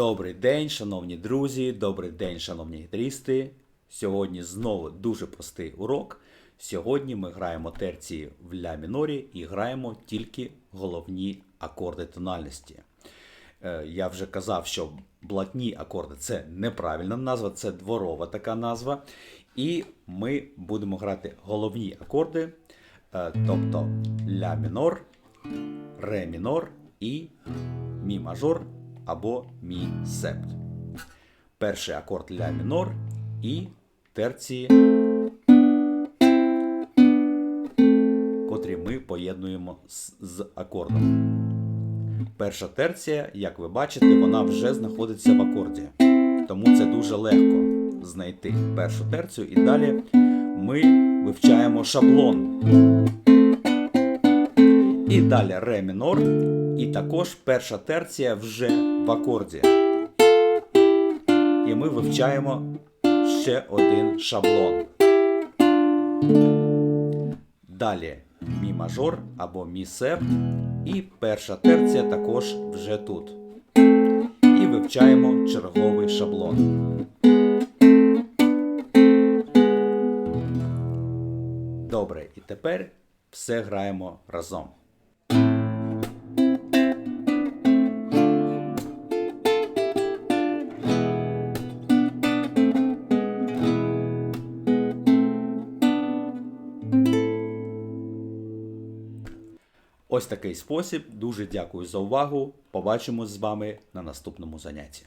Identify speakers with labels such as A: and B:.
A: Добрий день, шановні друзі, добрий день, шановні гітарісти. Сьогодні знову дуже простий урок. Сьогодні ми граємо терції в ля мінорі і граємо тільки головні акорди тональності. Е, Я вже казав, що блатні акорди це неправильна назва, це дворова така назва. І ми будемо грати головні акорди, е, тобто ля мінор, ре мінор і мі мажор або мі септ. Перший акорд ля мінор і терції, котрі ми поєднуємо з, з акордом. Перша терція, як ви бачите, вона вже знаходиться в акорді. Тому це дуже легко знайти першу терцію. І далі ми вивчаємо шаблон. І далі ре мінор. І також перша терція вже в акорді. І ми вивчаємо ще один шаблон. Далі мі мажор або мі септ. І перша терція також вже тут. І вивчаємо черговий шаблон. Добре, і тепер все граємо разом. Ось такий спосіб. Дуже дякую за увагу. Побачимось з вами на наступному занятті.